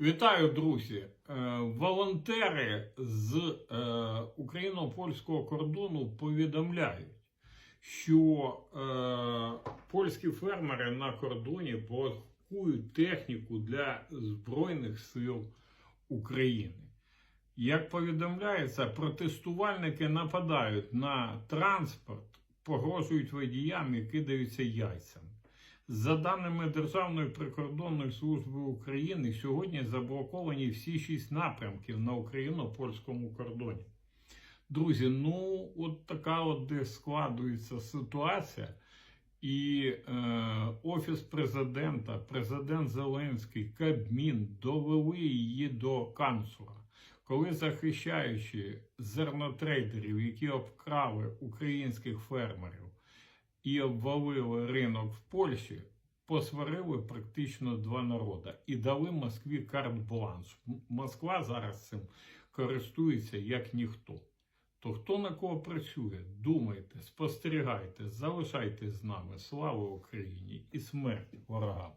Вітаю, друзі! Е, Волонтери з е, україно-польського кордону повідомляють, що е, польські фермери на кордоні блокують техніку для Збройних сил України. Як повідомляється, протестувальники нападають на транспорт, погрожують водіям і кидаються яйцями. За даними Державної прикордонної служби України, сьогодні заблоковані всі шість напрямків на україно-польському кордоні. Друзі, ну от така от де складується ситуація. І е, Офіс президента, президент Зеленський, Кабмін довели її до канцлера. Коли захищаючи зернотрейдерів, які обкрали українських фермерів, і обвалили ринок в Польщі, посварили практично два народи і дали Москві карт-бланш. Москва зараз цим користується як ніхто. То хто на кого працює, думайте, спостерігайте, залишайтесь з нами. Слава Україні і смерть ворогам!